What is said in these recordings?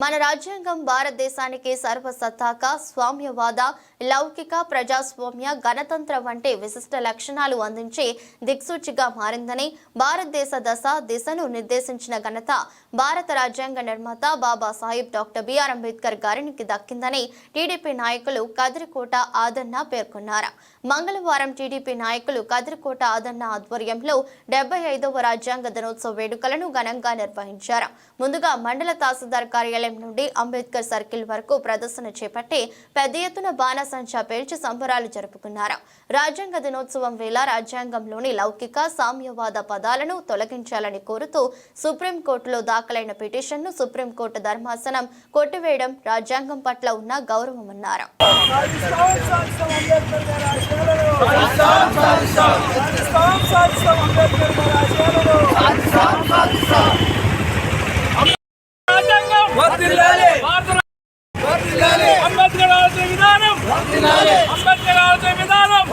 మన రాజ్యాంగం భారతదేశానికి సర్వసత్తాక స్వామ్యవాద లౌకిక ప్రజాస్వామ్య గణతంత్ర వంటి విశిష్ట లక్షణాలు అందించి దిక్సూచిగా మారిందని భారతదేశ దశ దిశను నిర్దేశించిన ఘనత భారత రాజ్యాంగ నిర్మాత బాబాసాహెబ్ డాక్టర్ బిఆర్ అంబేద్కర్ గారికి దక్కిందని టీడీపీ నాయకులు కదిరికోట ఆదన్న పేర్కొన్నారు. మంగళవారం టీడీపీ నాయకులు కదిరికోట ఆదన్న ఆధ్వర్యంలో డెబ్బై ఐదవ రాజ్యాంగ దినోత్సవ వేడుకలను ఘనంగా నిర్వహించారు. ముందుగా మండల తహసీల్దార్ కార్యాలయం నుండి అంబేద్కర్ సర్కిల్ వరకు ప్రదర్శన చేపట్టి పెద్ద ఎత్తున బాణసంచా పేల్చి సంబరాలు జరుపుకున్నారు. రాజ్యాంగ దినోత్సవం వేళ రాజ్యాంగంలోని లౌకిక సామ్యవాద పదాలను తొలగించాలని కోరుతూ సుప్రీంకోర్టులో దాఖలైన పిటిషన్ను సుప్రీంకోర్టు ధర్మాసనం కొట్టివేయడం రాజ్యాంగం పట్ల ఉన్న గౌరవమన్నారు. పాకిస్తాన్ అంబేద్కర్ గారి ఆశయాలను పాకిస్తాన్ సాధిస్తాం అంబేద్కర్ ఆలోచన విధానం. అంబేద్కర్ ఆలోచన విధానం.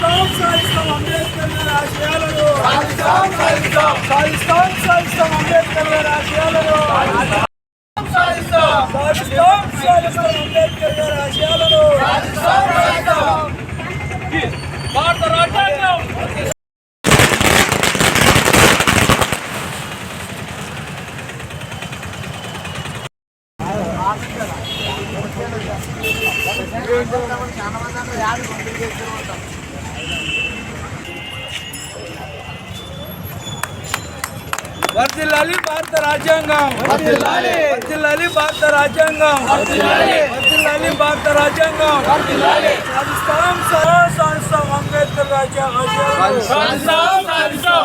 సాధిస్తాం అంబేద్కర్ గారి ఆశయాలను. పాకిస్తాన్ సాధిస్తాం. పాకిస్తాన్ సాధిస్తాం అంబేద్కర్ గారి ఆశయాలను. సాధిస్తాం. అంబేద్కర్ గారి ఆశయాలను. భారత రాజ్యాంగం. వర్ధిల్లాలి భారత రాజ్యాంగం వర్ధిల్లాలి వర్ధిల్లాలి భారత రాజ్యాంగం వర్ధిల్లాలి వర్ధిల్లాలి భారత రాజ్యాంగం వర్ధిల్లాలి సాధిస్తాం సరా సాధిస్తాం అంబేద్కర్ రాజ్యాంగం సాధిస్తాం సాధిస్తాం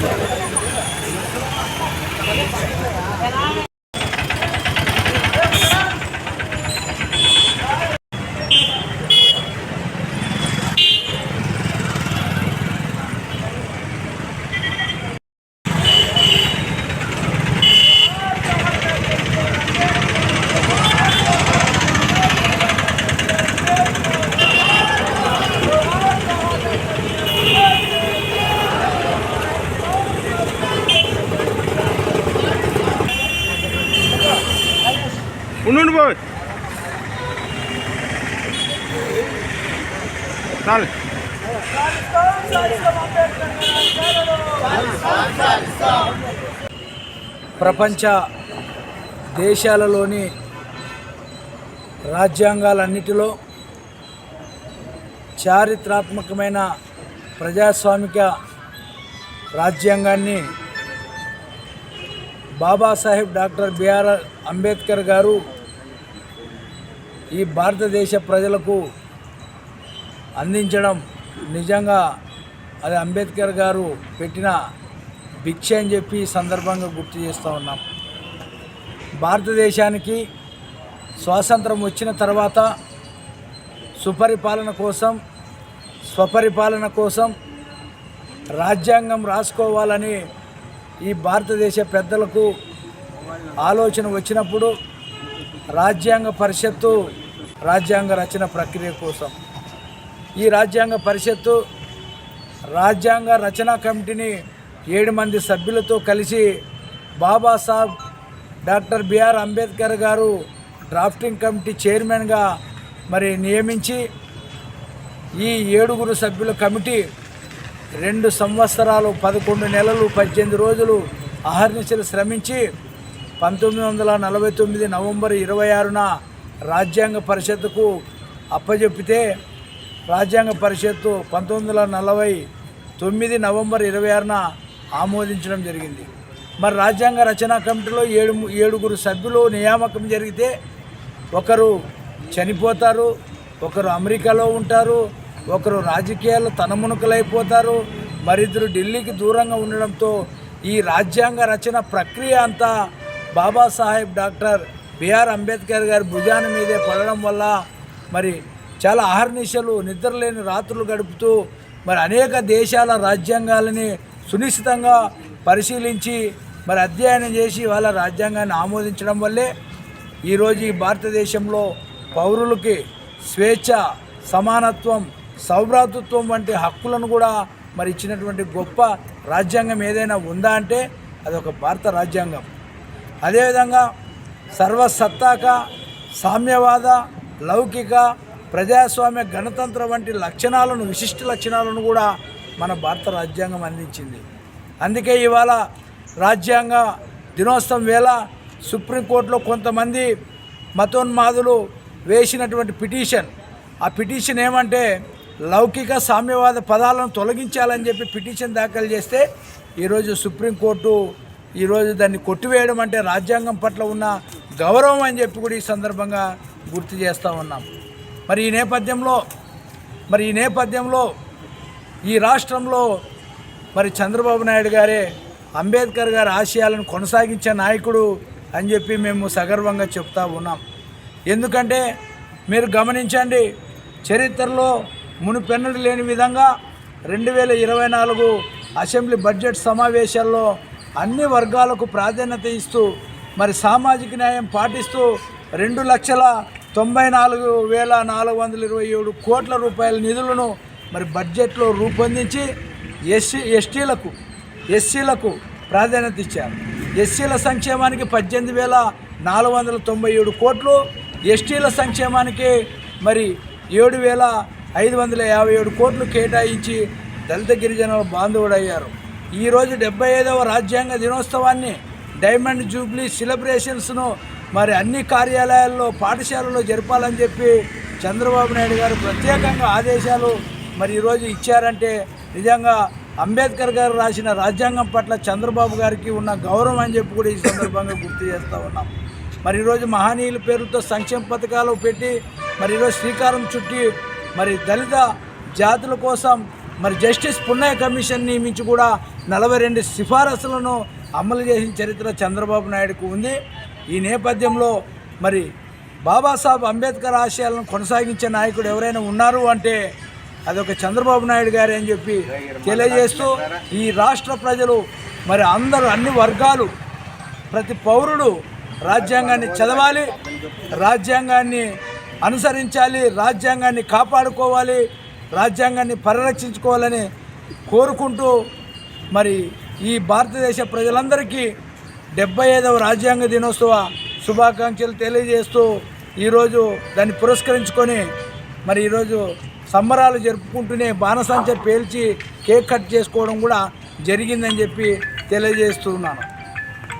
ఉండు బాబు. చాలు. ప్రపంచ దేశాలలోని రాజ్యాంగాలన్నిటిలో చారిత్రాత్మకమైన ప్రజాస్వామిక రాజ్యాంగాన్ని బాబాసాహెబ్ డాక్టర్ బిఆర్ అంబేద్కర్ గారు ఈ భారతదేశ ప్రజలకు అందించడం నిజంగా అది అంబేద్కర్ గారు పెట్టిన భిక్ష అని చెప్పి సందర్భంగా గుర్తు చేస్తూ ఉన్నాం. భారతదేశానికి స్వాతంత్రం వచ్చిన తర్వాత సుపరిపాలన కోసం స్వపరిపాలన కోసం రాజ్యాంగం రాసుకోవాలని ఈ భారతదేశ పెద్దలకు ఆలోచన వచ్చినప్పుడు రాజ్యాంగ పరిషత్తు రాజ్యాంగ రచన ప్రక్రియ కోసం. ఈ రాజ్యాంగ పరిషత్తు రాజ్యాంగ రచనా కమిటీని ఏడు మంది సభ్యులతో కలిసి బాబాసాహెబ్ డాక్టర్ బిఆర్ అంబేద్కర్ గారు డ్రాఫ్టింగ్ కమిటీ చైర్మన్గా మరి నియమించి ఈ ఏడుగురు సభ్యుల కమిటీ రెండు సంవత్సరాలు పదకొండు నెలలు పద్దెనిమిది రోజులు అహర్నిశలు శ్రమించి పంతొమ్మిది వందల నలభై తొమ్మిది నవంబర్ ఇరవై ఆరున రాజ్యాంగ పరిషత్తుకు అప్పజెప్పితే రాజ్యాంగ పరిషత్తు పంతొమ్మిది వందల నలభై తొమ్మిది నవంబర్ ఇరవై ఆరున ఆమోదించడం జరిగింది. మరి రాజ్యాంగ రచనా కమిటీలో ఏడు ఏడుగురు సభ్యులు నియామకం జరిగితే ఒకరు చనిపోతారు ఒకరు అమెరికాలో ఉంటారు ఒకరు రాజకీయాల్లో తనమునుకలైపోతారు మరిద్దరు ఢిల్లీకి దూరంగా ఉండడంతో ఈ రాజ్యాంగ రచన ప్రక్రియ అంతా బాబాసాహెబ్ డాక్టర్ బిఆర్ అంబేద్కర్ గారి భుజాన మీదే పడడం వల్ల మరి చాలా అహర్నిశలు నిద్రలేని రాత్రులు గడుపుతూ మరి అనేక దేశాల రాజ్యాంగాలని సునిశ్చితంగా పరిశీలించి మరి అధ్యయనం చేసి వాళ్ళ రాజ్యాంగాన్ని ఆమోదించడం వల్లే ఈరోజు ఈ భారతదేశంలో పౌరులకి స్వేచ్ఛ సమానత్వం సౌభ్రాతృత్వం వంటి హక్కులను కూడా మరి ఇచ్చినటువంటి గొప్ప రాజ్యాంగం ఏదైనా ఉందా అంటే అదొక భారత రాజ్యాంగం. అదేవిధంగా సర్వసత్తాక సామ్యవాద లౌకిక ప్రజాస్వామ్య గణతంత్ర వంటి లక్షణాలను విశిష్ట లక్షణాలను కూడా మన భారత రాజ్యాంగం అందించింది. అందుకే ఇవాళ రాజ్యాంగ దినోత్సవం వేళ సుప్రీంకోర్టులో కొంతమంది మతోన్మాదులు వేసినటువంటి పిటిషన్. ఆ పిటిషన్ ఏమంటే లౌకిక సామ్యవాద పదాలను తొలగించాలని చెప్పి పిటిషన్ దాఖలు చేస్తే ఈరోజు సుప్రీంకోర్టు ఈరోజు దాన్ని కొట్టివేయడం అంటే రాజ్యాంగం పట్ల ఉన్న గౌరవం అని చెప్పి కూడా ఈ సందర్భంగా గుర్తు చేస్తూ ఉన్నాం. మరి ఈ నేపథ్యంలో మరి ఈ నేపథ్యంలో ఈ రాష్ట్రంలో మరి చంద్రబాబు నాయుడు గారే అంబేద్కర్ గారి ఆశయాలను కొనసాగించే నాయకుడు అని చెప్పి మేము సగర్వంగా చెప్తా ఉన్నాం. ఎందుకంటే మీరు గమనించండి చరిత్రలో మునుపెన్నడు లేని విధంగా రెండు వేల ఇరవై నాలుగు అసెంబ్లీ బడ్జెట్ సమావేశాల్లో అన్ని వర్గాలకు ప్రాధాన్యత ఇస్తూ మరి సామాజిక న్యాయం పాటిస్తూ రెండు లక్షల తొంభై నాలుగు వేల నాలుగు వందల ఇరవై ఏడు కోట్ల రూపాయల నిధులను మరి బడ్జెట్లో రూపొందించి ఎస్సీ ఎస్టీలకు ఎస్సీలకు ప్రాధాన్యత ఇచ్చారు. ఎస్సీల సంక్షేమానికి పద్దెనిమిది వేల నాలుగు వందల తొంభై ఏడు కోట్లు ఎస్టీల సంక్షేమానికి మరి ఏడు వేల ఐదు వందల యాభై ఏడు కోట్లు కేటాయించి దళిత గిరిజనుల బాంధవుడయ్యారు. ఈరోజు డెబ్బై ఐదవ రాజ్యాంగ దినోత్సవాన్ని డైమండ్ జూబ్లీ సెలబ్రేషన్స్ను మరి అన్ని కార్యాలయాల్లో పాఠశాలలో జరపాలని చెప్పి చంద్రబాబు నాయుడు గారు ప్రత్యేకంగా ఆదేశాలు మరి ఈరోజు ఇచ్చారంటే నిజంగా అంబేద్కర్ గారు రాసిన రాజ్యాంగం పట్ల చంద్రబాబు గారికి ఉన్న గౌరవం అని చెప్పి కూడా ఈ సందర్భంగా గుర్తు చేస్తూ ఉన్నాం. మరి ఈరోజు మహనీయుల పేరుతో సంక్షేమ పథకాలు పెట్టి మరి ఈరోజు శ్రీకారం చుట్టి మరి దళిత జాతుల కోసం మరి జస్టిస్ పున్నయ్య కమిషన్ నియమించి కూడా నలభై రెండు సిఫారసులను అమలు చేసిన చరిత్ర చంద్రబాబు నాయుడుకు ఉంది. ఈ నేపథ్యంలో మరి బాబాసాహెబ్ అంబేద్కర్ ఆశయాలను కొనసాగించే నాయకుడు ఎవరైనా ఉన్నారు అంటే అదొక చంద్రబాబు నాయుడు గారే అని చెప్పి తెలియజేస్తూ ఈ రాష్ట్ర ప్రజలు మరి అందరూ అన్ని వర్గాలు ప్రతి పౌరుడు రాజ్యాంగాన్ని చదవాలి రాజ్యాంగాన్ని అనుసరించాలి రాజ్యాంగాన్ని కాపాడుకోవాలి రాజ్యాంగాన్ని పరిరక్షించుకోవాలని కోరుకుంటూ మరి ఈ భారతదేశ ప్రజలందరికీ డెబ్బై ఐదవ రాజ్యాంగ దినోత్సవ శుభాకాంక్షలు తెలియజేస్తూ ఈరోజు దాన్ని పురస్కరించుకొని మరి ఈరోజు సంబరాలు జరుపుకుంటూనే బాణసంచ పేల్చి కేక్ కట్ చేసుకోవడం కూడా జరిగిందని చెప్పి తెలియజేస్తున్నాను.